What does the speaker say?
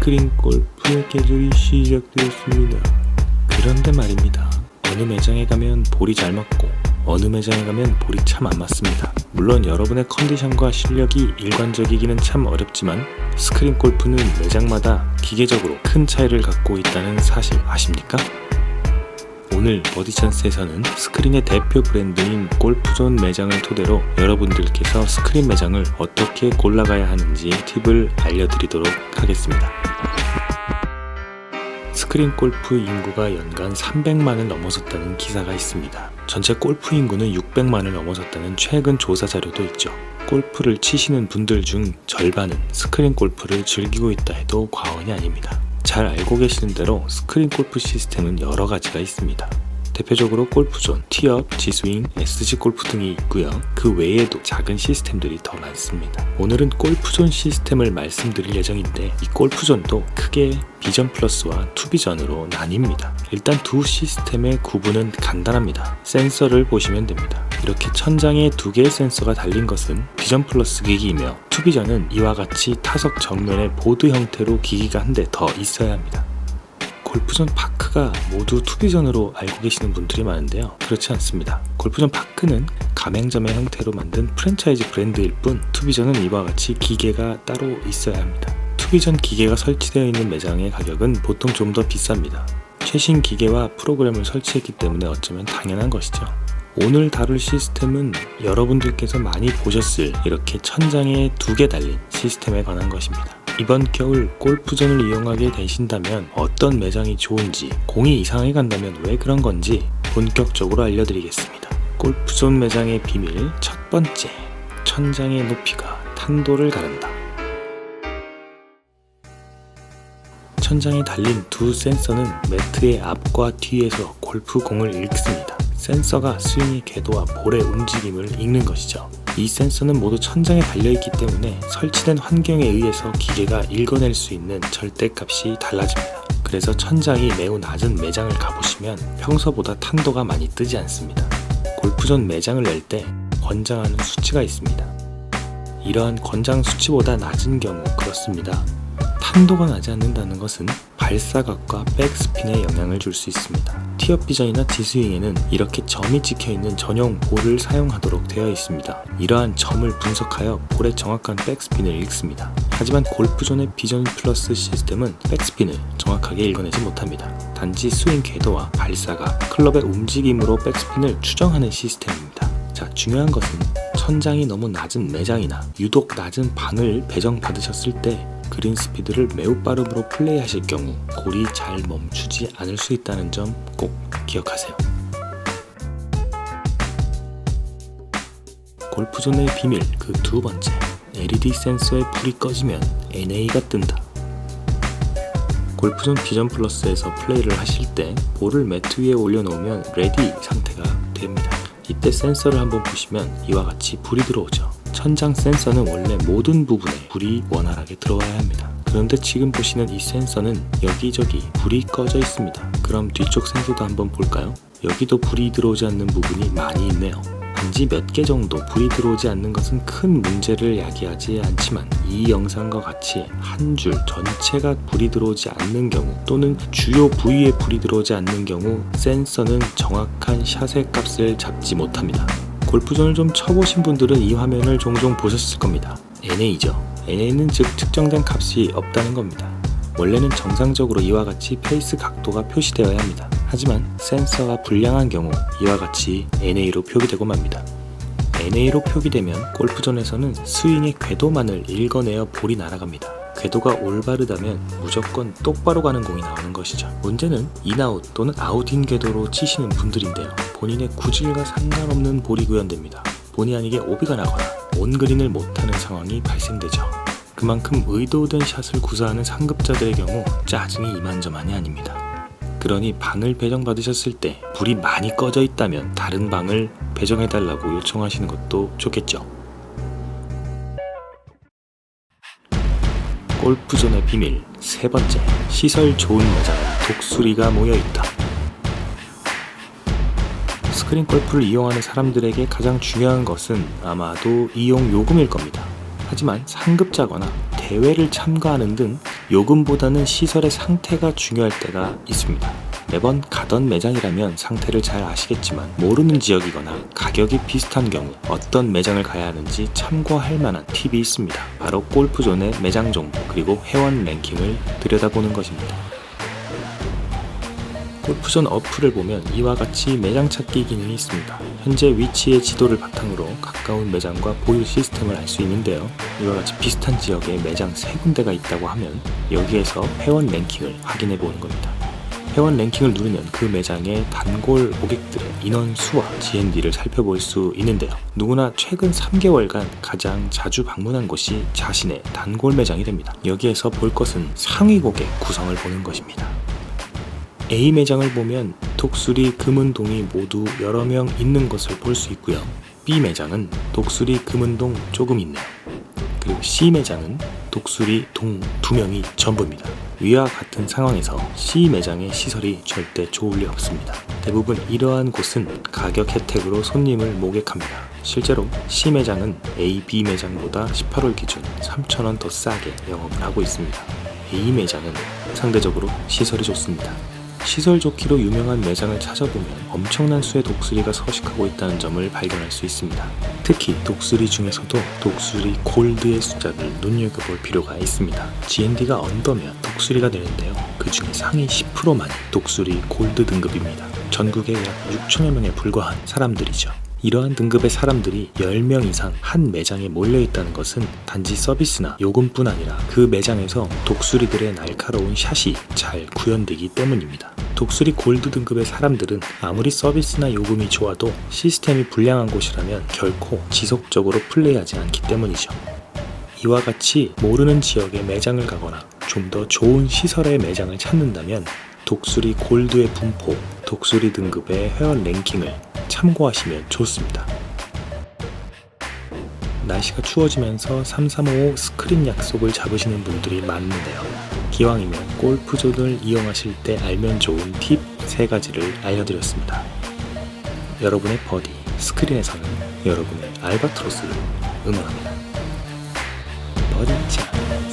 스크린 골프의 계절이 시작되었습니다. 그런데 말입니다. 어느 매장에 가면 볼이 잘 맞고 어느 매장에 가면 볼이 참 안 맞습니다. 물론 여러분의 컨디션과 실력이 일관적이기는 참 어렵지만 스크린 골프는 매장마다 기계적으로 큰 차이를 갖고 있다는 사실 아십니까? 오늘 버디찬스에서는 스크린의 대표 브랜드인 골프존 매장을 토대로 여러분들께서 스크린 매장을 어떻게 골라가야 하는지 팁을 알려드리도록 하겠습니다. 스크린 골프 인구가 연간 300만을 넘어섰다는 기사가 있습니다. 전체 골프 인구는 600만을 넘어섰다는 최근 조사 자료도 있죠. 골프를 치시는 분들 중 절반은 스크린 골프를 즐기고 있다 해도 과언이 아닙니다. 잘 알고 계시는 대로 스크린 골프 시스템은 여러 가지가 있습니다. 대표적으로 골프존, 티업, 지스윙, SG 골프 등이 있고요. 그 외에도 작은 시스템들이 더 많습니다. 오늘은 골프존 시스템을 말씀드릴 예정인데 이 골프존도 크게 비전 플러스와 투비전으로 나뉩니다. 일단 두 시스템의 구분은 간단합니다. 센서를 보시면 됩니다. 이렇게 천장에 두 개의 센서가 달린 것은 비전 플러스 기기이며 투비전은 이와 같이 타석 정면에 보드 형태로 기기가 한 대 더 있어야 합니다. 골프존 파크가 모두 투비전으로 알고 계시는 분들이 많은데요. 그렇지 않습니다. 골프존 파크는 가맹점의 형태로 만든 프랜차이즈 브랜드일 뿐 투비전은 이와 같이 기계가 따로 있어야 합니다. 투비전 기계가 설치되어 있는 매장의 가격은 보통 좀 더 비쌉니다. 최신 기계와 프로그램을 설치했기 때문에 어쩌면 당연한 것이죠. 오늘 다룰 시스템은 여러분들께서 많이 보셨을 이렇게 천장에 두 개 달린 시스템에 관한 것입니다. 이번 겨울 골프존을 이용하게 되신다면 어떤 매장이 좋은지, 공이 이상하게 간다면 왜 그런 건지 본격적으로 알려드리겠습니다. 골프존 매장의 비밀 첫 번째, 천장의 높이가 탄도를 가른다. 천장에 달린 두 센서는 매트의 앞과 뒤에서 골프공을 읽습니다. 센서가 스윙의 궤도와 볼의 움직임을 읽는 것이죠. 이 센서는 모두 천장에 달려있기 때문에 설치된 환경에 의해서 기계가 읽어낼 수 있는 절대값이 달라집니다. 그래서 천장이 매우 낮은 매장을 가보시면 평소보다 탄도가 많이 뜨지 않습니다. 골프존 매장을 낼 때 권장하는 수치가 있습니다. 이러한 권장 수치보다 낮은 경우 그렇습니다. 탄도가 나지 않는다는 것은 발사각과 백스핀에 영향을 줄 수 있습니다. 티업 비전이나 디스윙에는 이렇게 점이 찍혀 있는 전용 볼을 사용하도록 되어 있습니다. 이러한 점을 분석하여 볼의 정확한 백스핀을 읽습니다. 하지만 골프존의 비전 플러스 시스템은 백스핀을 정확하게 읽어내지 못합니다. 단지 스윙 궤도와 발사각, 클럽의 움직임으로 백스핀을 추정하는 시스템입니다. 자, 중요한 것은 천장이 너무 낮은 매장이나 유독 낮은 방을 배정받으셨을 때 그린 스피드를 매우 빠름으로 플레이하실 경우 골이 잘 멈추지 않을 수 있다는 점 꼭 기억하세요. 골프존의 비밀 그 두 번째 LED 센서의 불이 꺼지면 NA가 뜬다. 골프존 비전 플러스에서 플레이를 하실 때 볼을 매트 위에 올려놓으면 레디 상태가 됩니다. 이때 센서를 한번 보시면 이와 같이 불이 들어오죠. 천장 센서는 원래 모든 부분에 불이 원활하게 들어와야 합니다. 그런데 지금 보시는 이 센서는 여기저기 불이 꺼져 있습니다. 그럼 뒤쪽 센서도 한번 볼까요? 여기도 불이 들어오지 않는 부분이 많이 있네요. 단지 몇 개 정도 불이 들어오지 않는 것은 큰 문제를 야기하지 않지만 이 영상과 같이 한 줄 전체가 불이 들어오지 않는 경우 또는 주요 부위에 불이 들어오지 않는 경우 센서는 정확한 샷의 값을 잡지 못합니다. 골프존을 좀 쳐보신 분들은 이 화면을 종종 보셨을 겁니다. NA죠. NA는 즉 측정된 값이 없다는 겁니다. 원래는 정상적으로 이와 같이 페이스 각도가 표시되어야 합니다. 하지만 센서가 불량한 경우 이와 같이 NA로 표기되고 맙니다. NA로 표기되면 골프존에서는 스윙의 궤도만을 읽어내어 볼이 날아갑니다. 궤도가 올바르다면 무조건 똑바로 가는 공이 나오는 것이죠. 문제는 인아웃 또는 아웃인 궤도로 치시는 분들인데요. 본인의 구질과 상관없는 볼이 구현됩니다. 본의 아니게 오비가 나거나 온 그린을 못하는 상황이 발생되죠. 그만큼 의도된 샷을 구사하는 상급자들의 경우 짜증이 이만저만이 아닙니다. 그러니 방을 배정받으셨을 때 불이 많이 꺼져 있다면 다른 방을 배정해달라고 요청하시는 것도 좋겠죠. 골프존의 비밀 세 번째 시설 좋은 매장은 독수리가 모여 있다. 스크린 골프를 이용하는 사람들에게 가장 중요한 것은 아마도 이용 요금일 겁니다. 하지만 상급자거나 대회를 참가하는 등 요금보다는 시설의 상태가 중요할 때가 있습니다. 매번 가던 매장이라면 상태를 잘 아시겠지만 모르는 지역이거나 가격이 비슷한 경우 어떤 매장을 가야 하는지 참고할 만한 팁이 있습니다. 바로 골프존의 매장 정보 그리고 회원 랭킹을 들여다보는 것입니다. 골프존 어플을 보면 이와 같이 매장 찾기 기능이 있습니다. 현재 위치의 지도를 바탕으로 가까운 매장과 보유 시스템을 알 수 있는데요. 이와 같이 비슷한 지역에 매장 세 군데가 있다고 하면 여기에서 회원 랭킹을 확인해 보는 겁니다. 회원 랭킹을 누르면 그 매장의 단골 고객들의 인원 수와 GND를 살펴볼 수 있는데요. 누구나 최근 3개월간 가장 자주 방문한 곳이 자신의 단골 매장이 됩니다. 여기에서 볼 것은 상위 고객 구성을 보는 것입니다. A 매장을 보면 독수리 금은동이 모두 여러 명 있는 것을 볼 수 있고요. B 매장은 독수리 금은동 조금 있네요. 그리고 C 매장은 독수리 동 두 명이 전부입니다. 위와 같은 상황에서 C 매장의 시설이 절대 좋을 리 없습니다. 대부분 이러한 곳은 가격 혜택으로 손님을 모객합니다. 실제로 C 매장은 A, B 매장보다 18월 기준 3,000원 더 싸게 영업을 하고 있습니다. A 매장은 상대적으로 시설이 좋습니다. 시설 좋기로 유명한 매장을 찾아보면 엄청난 수의 독수리가 서식하고 있다는 점을 발견할 수 있습니다. 특히 독수리 중에서도 독수리 골드의 숫자를 눈여겨볼 필요가 있습니다. GND가 언더면 독수리가 되는데요. 그 중에 상위 10%만이 독수리 골드 등급입니다. 전국에 약 6천여 명에 불과한 사람들이죠. 이러한 등급의 사람들이 10명 이상 한 매장에 몰려 있다는 것은 단지 서비스나 요금뿐 아니라 그 매장에서 독수리들의 날카로운 샷이 잘 구현되기 때문입니다. 독수리 골드 등급의 사람들은 아무리 서비스나 요금이 좋아도 시스템이 불량한 곳이라면 결코 지속적으로 플레이하지 않기 때문이죠. 이와 같이 모르는 지역에 매장을 가거나 좀 더 좋은 시설의 매장을 찾는다면 독수리 골드의 분포, 독수리 등급의 회원 랭킹을 참고하시면 좋습니다. 날씨가 추워지면서 3355 스크린 약속을 잡으시는 분들이 많은데요. 기왕이면 골프존을 이용하실 때 알면 좋은 팁 3가지를 알려드렸습니다. 여러분의 버디, 스크린에서는 여러분의 알바트로스를 응원합니다. 버디 찬스.